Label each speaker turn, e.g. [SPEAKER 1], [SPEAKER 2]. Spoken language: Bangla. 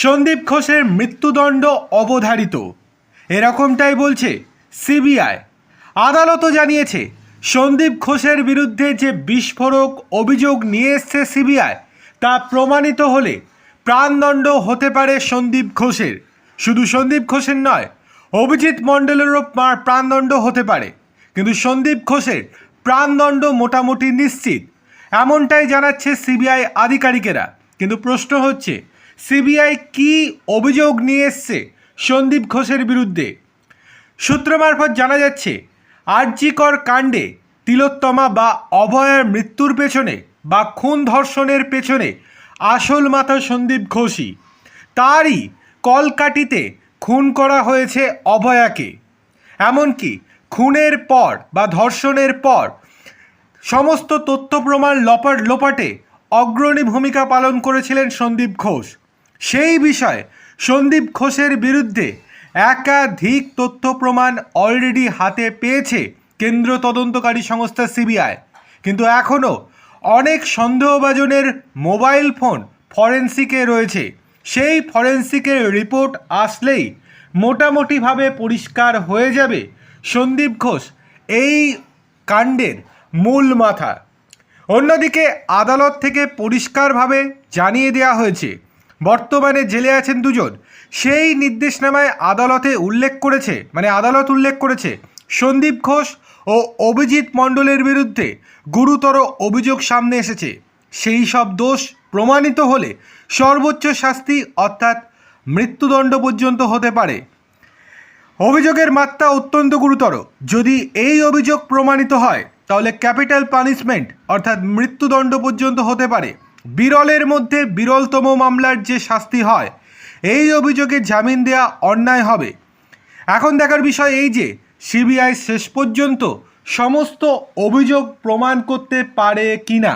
[SPEAKER 1] সন্দীপ ঘোষের মৃত্যুদণ্ড অবধারিত। এরকমটাই বলছে সিবিআই। আদালতও জানিয়েছে, সন্দীপ ঘোষের বিরুদ্ধে যে বিস্ফোরক অভিযোগ নিয়ে এসছে সিবিআই, তা প্রমাণিত হলে প্রাণদণ্ড হতে পারে সন্দীপ ঘোষের। শুধু সন্দীপ ঘোষের নয়, অভিজিৎ মণ্ডলেরও প্রাণদণ্ড হতে পারে। কিন্তু সন্দীপ ঘোষের প্রাণদণ্ড মোটামুটি নিশ্চিত। এমনটাই জানাচ্ছে সিবিআই আধিকারিকেরা। কিন্তু প্রশ্ন হচ্ছে সিবিআই কি অভিযোগ নিয়ে এসছে সন্দীপ ঘোষের বিরুদ্ধে? সূত্র মারফত জানা যাচ্ছে আর্যিকর কাণ্ডে তিলোত্তমা বা অভয়ের মৃত্যুর পেছনে বা খুন ধর্ষণের পেছনে আসল মাথা সন্দীপ ঘোষই। তারই কলকাটিতে খুন করা হয়েছে অভয়াকে। এমনকি খুনের পর বা ধর্ষণের পর সমস্ত তথ্য প্রমাণ লপাট, লোপাটে অগ্রণী ভূমিকা পালন করেছিলেন সন্দীপ ঘোষ। সেই বিষয়ে সন্দীপ ঘোষের বিরুদ্ধে একাধিক তথ্য প্রমাণ অলরেডি হাতে পেয়েছে কেন্দ্র তদন্তকারী সংস্থা সিবিআই। কিন্তু এখনও অনেক সন্দেহভাজনের মোবাইল ফোন ফরেন্সিকে রয়েছে। সেই ফরেন্সিকের রিপোর্ট আসলেই মোটামুটিভাবে পরিষ্কার হয়ে যাবে সন্দীপ ঘোষ এই কাণ্ডের মূল মাথা। অন্যদিকে আদালত থেকে পরিষ্কারভাবে জানিয়ে দেওয়া হয়েছে বর্তমানে জেলে আছেন দুজন। সেই নির্দেশনামায় আদালতে উল্লেখ করেছে মানে আদালত উল্লেখ করেছে, সন্দীপ ঘোষ ও অভিজিৎ মণ্ডলের বিরুদ্ধে গুরুতর অভিযোগ সামনে এসেছে। সেই সব দোষ প্রমাণিত হলে সর্বোচ্চ শাস্তি অর্থাৎ মৃত্যুদণ্ড পর্যন্ত হতে পারে। অভিযোগের মাত্রা অত্যন্ত গুরুতর। যদি এই অভিযোগ প্রমাণিত হয়, তাহলে ক্যাপিটাল পানিশমেন্ট অর্থাৎ মৃত্যুদণ্ড পর্যন্ত হতে পারে। বিরলের মধ্যে বিরলতম মামলার যে শাস্তি হয়, এই অভিযোগে জামিন দেয়া অন্যায় হবে। এখন দেখার বিষয় এই যে, সিবিআই শেষ পর্যন্ত সমস্ত অভিযোগ প্রমাণ করতে পারে কি না